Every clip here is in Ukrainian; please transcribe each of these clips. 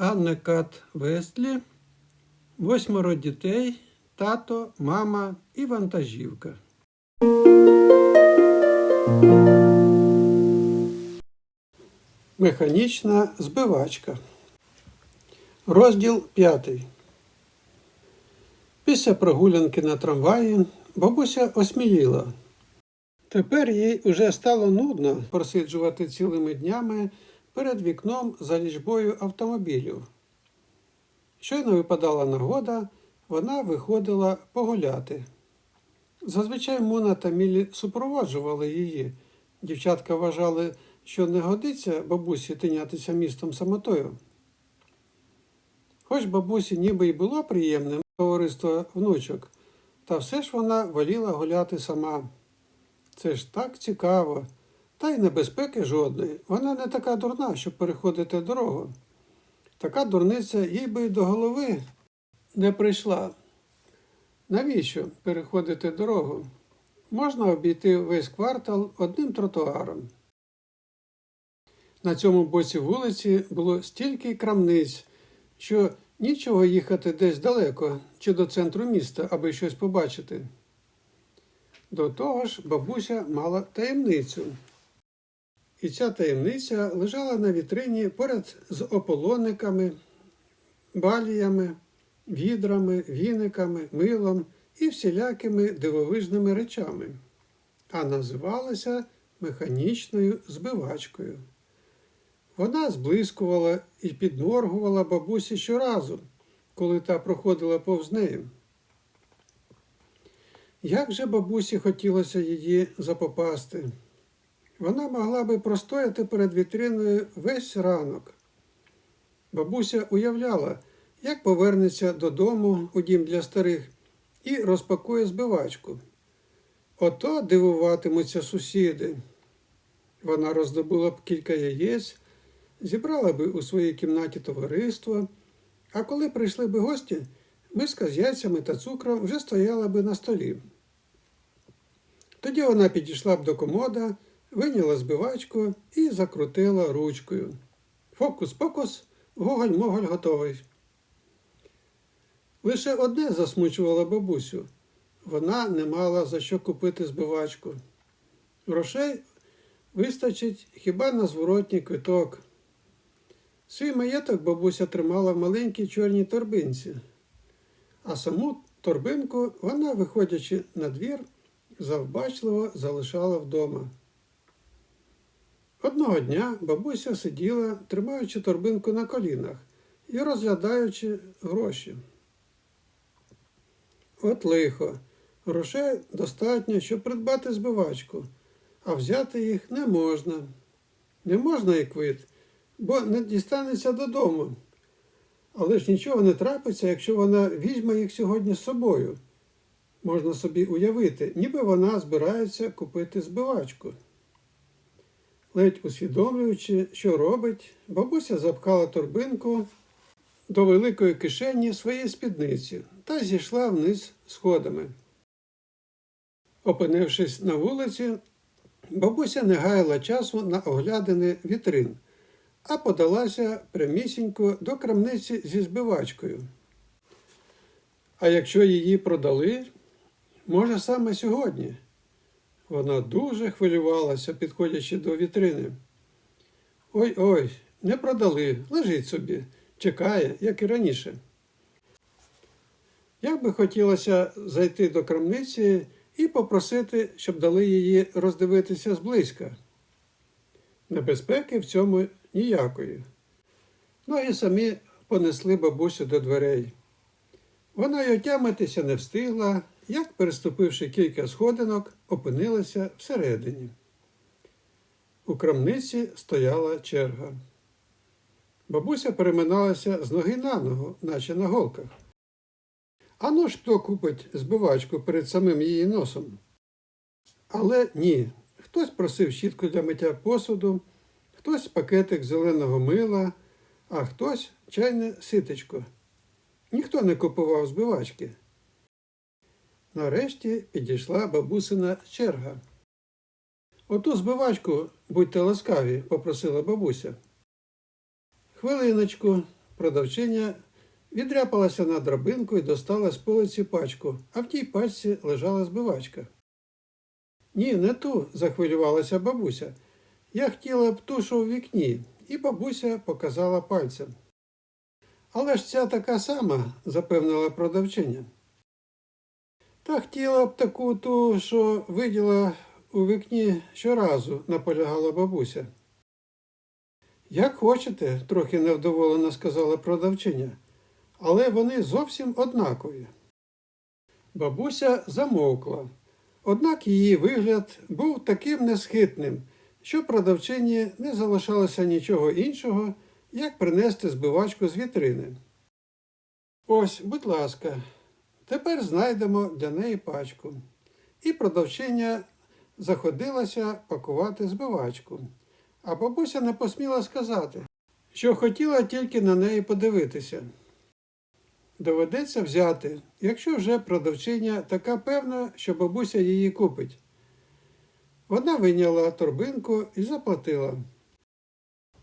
Анна Кат Вестлі, восьмеро дітей, тато, мама і вантажівка. Механічна збивачка. Розділ п'ятий. Після прогулянки на трамваї бабуся осміліла. Тепер їй уже стало нудно просиджувати цілими днями перед вікном за лічбою автомобілів. Щойно випадала нагода, вона виходила погуляти. Зазвичай Муна та Мілі супроводжували її. Дівчатка вважали, що не годиться бабусі тинятися містом самотою. Хоч бабусі ніби й було приємним товариство внучок, та все ж вона воліла гуляти сама. Це ж так цікаво, та й небезпеки жодної. Вона не така дурна, щоб переходити дорогу. Така дурниця їй би й до голови не прийшла. Навіщо переходити дорогу? Можна обійти весь квартал одним тротуаром. На цьому боці вулиці було стільки крамниць, що нічого їхати десь далеко чи до центру міста, аби щось побачити. До того ж, бабуся мала таємницю. І ця таємниця лежала на вітрині поряд з ополониками, баліями, відрами, віниками, милом і всілякими дивовижними речами, а називалася механічною збивачкою. Вона зблискувала і підморгувала бабусі щоразу, коли та проходила повз нею. Як же бабусі хотілося її запопасти? Вона могла би простояти перед вітриною весь ранок. Бабуся уявляла, як повернеться додому у дім для старих і розпакує збивачку. Ото дивуватимуться сусіди. Вона роздобула б кілька яєць, зібрала би у своїй кімнаті товариство, а коли прийшли би гості, миска з яйцями та цукром вже стояла би на столі. Тоді вона підійшла б до комода, виняла збивачку і закрутила ручкою. Фокус-покус, гоголь-моголь готовий. Лише одне засмучувало бабусю. Вона не мала за що купити збивачку. Грошей вистачить хіба на зворотній квиток. Свій маєток бабуся тримала в маленькій чорній торбинці, а саму торбинку вона, виходячи на двір, завбачливо залишала вдома. Одного дня бабуся сиділа, тримаючи торбинку на колінах і розглядаючи гроші. От лихо, грошей достатньо, щоб придбати збивачку, а взяти їх не можна. Не можна і квит, бо не дістанеться додому. Але ж нічого не трапиться, якщо вона візьме їх сьогодні з собою. Можна собі уявити, ніби вона збирається купити збивачку. Ледь усвідомлюючи, що робить, бабуся запхала торбинку до великої кишені своєї спідниці та зійшла вниз сходами. Опинившись на вулиці, бабуся не гаяла часу на оглядини вітрин, а подалася прямісінько до крамниці зі збивачкою. А якщо її продали, може саме сьогодні. Вона дуже хвилювалася, підходячи до вітрини. Ой ой, не продали, лежить собі, чекає, як і раніше. Як би хотілося зайти до крамниці і попросити, щоб дали її роздивитися зблизька. Небезпеки в цьому ніякої. Ноги самі понесли бабусю до дверей. Вона й отямитися не встигла, як, переступивши кілька сходинок, опинилася всередині. У крамниці стояла черга. Бабуся переминалася з ноги на ногу, наче на голках. Ану ж хто купить збивачку перед самим її носом? Але ні. Хтось просив щітку для миття посуду, хтось пакетик зеленого мила, а хтось чайне ситечко. Ніхто не купував збивачки. Нарешті підійшла бабусина черга. Оту збивачку, будьте ласкаві, попросила бабуся. Хвилиночку, Продавчиня відряпалася на драбинку і достала з полиці пачку, а в тій пачці лежала збивачка. Ні, не ту, захвилювалася бабуся. Я хотіла б ту, що у вікні, і бабуся показала пальцем. Але ж ця така сама, запевнила продавчиня. Та хотіла б таку ту, що виділа у вікні щоразу, наполягала бабуся. Як хочете, трохи невдоволено сказала продавчиня, але вони зовсім однакові. Бабуся замовкла, однак її вигляд був таким несхитним, що продавчині не залишалося нічого іншого, як принести збивачку з вітрини. Ось, будь ласка, тепер знайдемо для неї пачку. І продавчиня заходилася пакувати збивачку. А бабуся не посміла сказати, що хотіла тільки на неї подивитися. Доведеться взяти, якщо вже продавчиня така певна, що бабуся її купить. Вона вийняла торбинку і заплатила.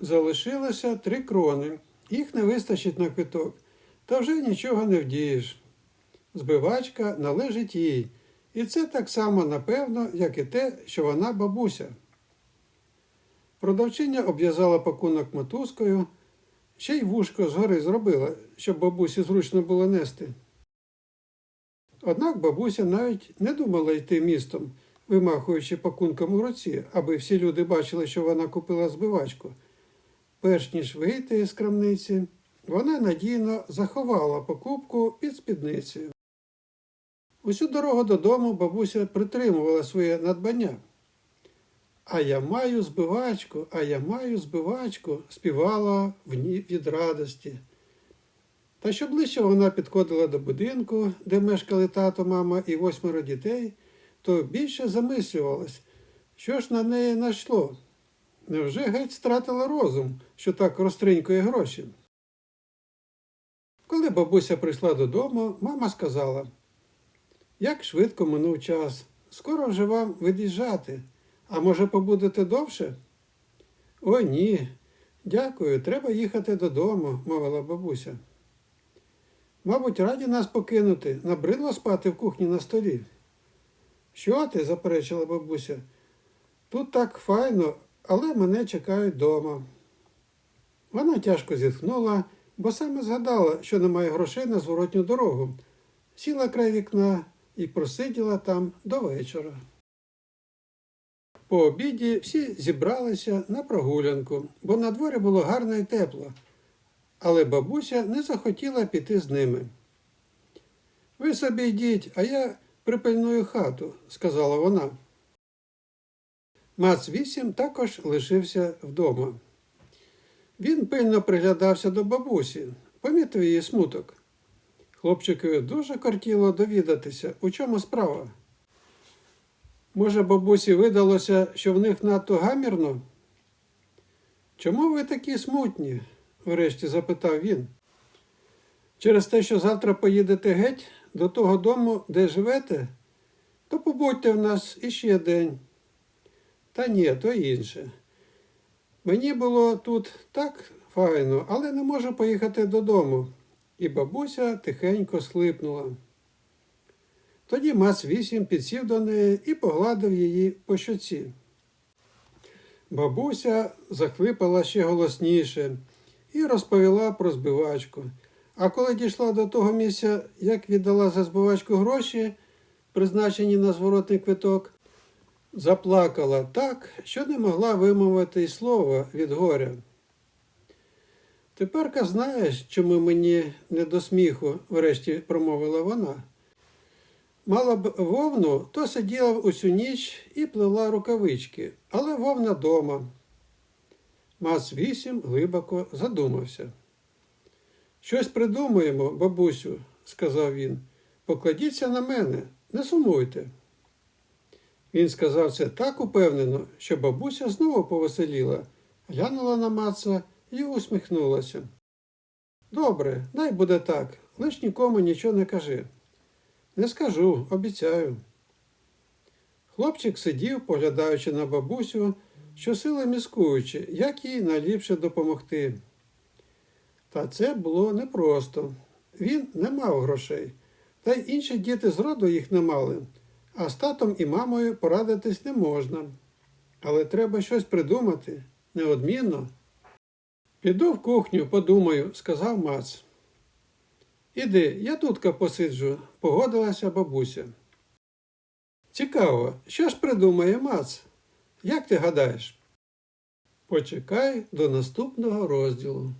Залишилося три крони. Їх не вистачить на квиток, та вже нічого не вдієш. Збивачка належить їй, і це так само напевно, як і те, що вона бабуся. Продавчиня обв'язала пакунок мотузкою, ще й вушко згори зробила, щоб бабусі зручно було нести. Однак бабуся навіть не думала йти містом, вимахуючи пакунком у руці, аби всі люди бачили, що вона купила збивачку. Перш ніж вийти з крамниці, вона надійно заховала покупку під спідницею. Усю дорогу додому бабуся притримувала своє надбання. А я маю збивачку, а я маю збивачку, співала в ній від радості. Та що ближче вона підходила до будинку, де мешкали тато, мама і восьмеро дітей, то більше замислювалась, що ж на неї найшло. Невже геть стратила розум, що так розтринькує гроші? Коли бабуся прийшла додому, мама сказала, як швидко минув час, скоро вже вам від'їжджати. А може, побудете довше? О, ні. Дякую, треба їхати додому, мовила бабуся. Мабуть, раді нас покинути, набридло спати в кухні на столі. Що ти? заперечила бабуся. Тут так файно, але мене чекають дома. Вона тяжко зітхнула, бо саме згадала, що немає грошей на зворотню дорогу, сіла край вікна і просиділа там до вечора. По обіді всі зібралися на прогулянку, бо на дворі було гарно і тепло, але бабуся не захотіла піти з ними. Ви собі йдіть, а я припильную хату, сказала вона. Мац вісім також лишився вдома. Він пильно приглядався до бабусі, помітив її смуток. Хлопчикові дуже кортіло довідатися, у чому справа. Може, бабусі видалося, що в них надто гамірно? Чому ви такі смутні? врешті запитав він. Через те, що завтра поїдете геть до того дому, де живете, то побудьте в нас іще день. Та ні, то інше. Мені було тут так файно, але не можу поїхати додому. І бабуся тихенько схлипнула. Тоді Мац вісім підсів до неї і погладив її по щоці. Бабуся захлипала ще голосніше і розповіла про збивачку. А коли дійшла до того місця, як віддала за збивачку гроші, призначені на зворотний квиток, заплакала так, що не могла вимовити й слова від горя. Теперка знаєш, чому мені не до сміху, врешті промовила вона. Мала б вовну, то сиділа усю ніч і плела рукавички, але вовна дома. Мац вісім глибоко задумався. Щось придумаємо, бабусю, сказав він. Покладіться на мене, не сумуйте. Він сказав це так упевнено, що бабуся знову повеселіла, глянула на маца і усміхнулася. Добре, дай буде так, лиш нікому нічого не кажи. Не скажу, обіцяю. Хлопчик сидів, поглядаючи на бабусю, щосили міскуючи, як їй найліпше допомогти. Та це було непросто. Він не мав грошей, та й інші діти зроду їх не мали, а з татом і мамою порадитись не можна. Але треба щось придумати, неодмінно. Піду в кухню, подумаю, сказав Мац. Іди, я тутка посиджу, погодилася бабуся. Цікаво, що ж придумає Мац? Як ти гадаєш? Почекай до наступного розділу.